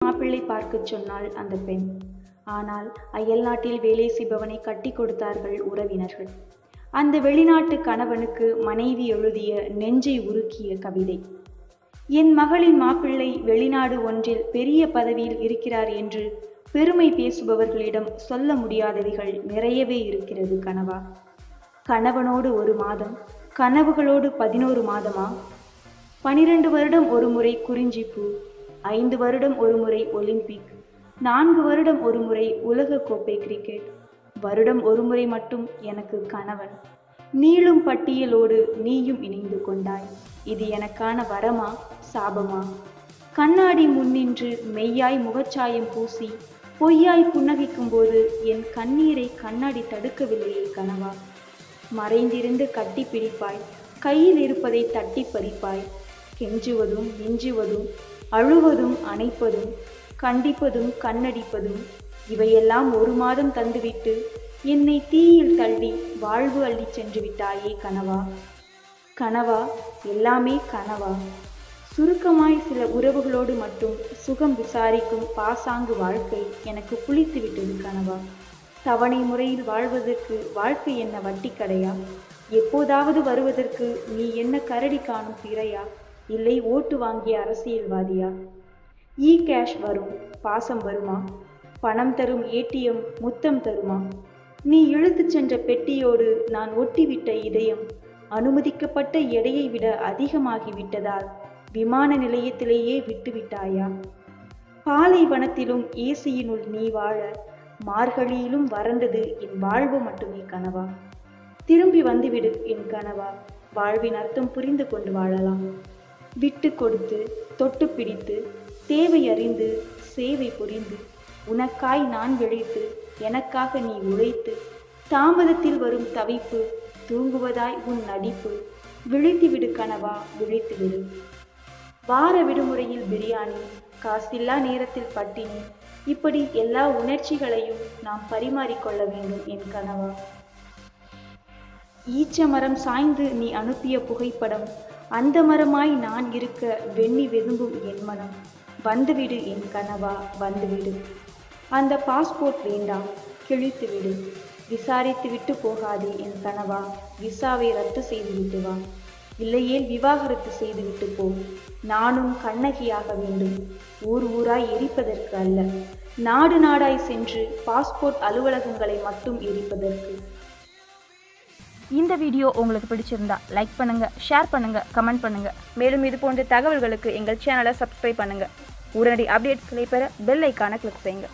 மாப்பிள்ளை பார்க்கச் சொன்னாள் அந்த பெண். ஆனால் அயல் நாட்டில் வேலை செய்பவனை கட்டி கொடுத்தார்கள் உறவினர்கள். அந்த வெளிநாட்டு கணவனுக்கு மனைவி எழுதிய நெஞ்சை உருக்கிய கவிதை. என் மகளின் மாப்பிள்ளை வெளிநாடு ஒன்றில் பெரிய பதவியில் இருக்கிறார் என்று பெருமை பேசுபவர்களிடம் சொல்ல முடியாதவைகள் நிறையவே இருக்கிறது கனவா. கணவனோடு ஒரு மாதம் கனவுகளோடு பதினோரு மாதமா? பனிரெண்டு வருடம் ஒரு முறை குறிஞ்சிப்பூ ஐந்து வருடம் ஒரு முறை ஒலிம்பிக் நான்கு வருடம் ஒரு முறை உலக கோப்பை கிரிக்கெட் வருடம் ஒரு முறை மட்டும் எனக்கு கணவன். நீளும் பட்டியலோடு நீயும் இணைந்து கொண்டாய். இது எனக்கான வரமா சாபமா? கண்ணாடி முன்னின்று மெய்யாய் முகச்சாயம் பூசி பொய்யாய் புன்னகைக்கும் போது என் கண்ணீரை கண்ணாடி தடுக்கவில்லையே கனவா? மறைந்திருந்து கட்டி பிடிப்பாய். கையில் இருப்பதை தட்டி பறிப்பாய். கெஞ்சுவதும் மிஞ்சுவதும் அழுவதும் அணைப்பதும் கண்டிப்பதும் கண்ணடிப்பதும் இவையெல்லாம் ஒரு மாதம் தந்துவிட்டு என்னை தீயில் தள்ளி வாழ்வு அள்ளிச் சென்று விட்டாயே கனவா? கனவா? எல்லாமே கனவா? சுருக்கமாய் சில உறவுகளோடு மட்டும் சுகம் விசாரிக்கும் பாசாங்கு வாழ்க்கை எனக்கு புளித்து விட்டது கனவா? தவணை முறையில் வாழ்வதற்கு வாழ்க்கை என்ன வட்டி கடையா எப்போதாவது வருவதற்கு நீ என்ன கரடி காணும் பிறையா இல்லை ஓட்டு வாங்கிய அரசியல்வாதியா? இ கேஷ் வரும் பாசம் வருமா? பணம் தரும் ஏடிஎம் முத்தம் தருமா? நீ இழுத்துச் சென்ற பெட்டியோடு நான் ஒட்டிவிட்ட இதயம் அனுமதிக்கப்பட்ட எடையை விட அதிகமாகிவிட்டதால் விமான நிலையத்திலேயே விட்டுவிட்டாயா? பாலைவனத்திலும் ஏசியினுள் நீ வாழ மார்கழியிலும் வறண்டது என் வாழ்வு மட்டுமே கனவா? திரும்பி வந்துவிடு என் கனவா. வாழ்வின் அர்த்தம் புரிந்து கொண்டு வாழலாம். விட்டு கொடுத்து தொட்டு பிடித்து தேவை அறிந்து சேவை புரிந்து உனக்காய் நான் விழைத்து எனக்காக நீ உழைத்து தாமதத்தில் வரும் தவிப்பு தூங்குவதாய் உன் நடிப்பு விழித்துவிடு கனவா விழித்துவிடு வார விடுமுறையில் பிரியாணி காசில்லா நேரத்தில் பட்டினி இப்படி எல்லா உணர்ச்சிகளையும் நாம் பரிமாறிக்கொள்ள வேண்டும் என் கனவா ஈச்ச மரம் சாய்ந்து நீ அனுப்பிய புகைப்படம் அந்த மரமாய் நான் இருக்க வெண்ணி வெதும்பும் என் மனம். வந்துவிடு என் கனவா வந்துவிடு. அந்த பாஸ்போர்ட் வேண்டாம் கிழித்து விடு விசாரித்து விட்டு போகாதே என் கனவா விசாவை ரத்து செய்து விட்டு வா. இல்லையேல் விவாகரத்து செய்துவிட்டு போ. நானும் கண்ணகியாக வேண்டும். ஊர் ஊராய் எரிப்பதற்கு அல்ல. நாடு நாடாய் சென்று பாஸ்போர்ட் அலுவலகங்களை மட்டும் எரிப்பதற்கு. இந்த வீடியோ உங்களுக்கு பிடிச்சிருந்தா லைக் பண்ணுங்க ஷேர் பண்ணுங்க கமெண்ட் பண்ணுங்க. மேலும் இது போன்ற தகவல்களுக்கு எங்கள் சேனலை சப்ஸ்கிரைப் பண்ணுங்க. உடனடி அப்டேட்ஸ்களை பெற பெல் ஐக்கான கிளிக் செய்யுங்க.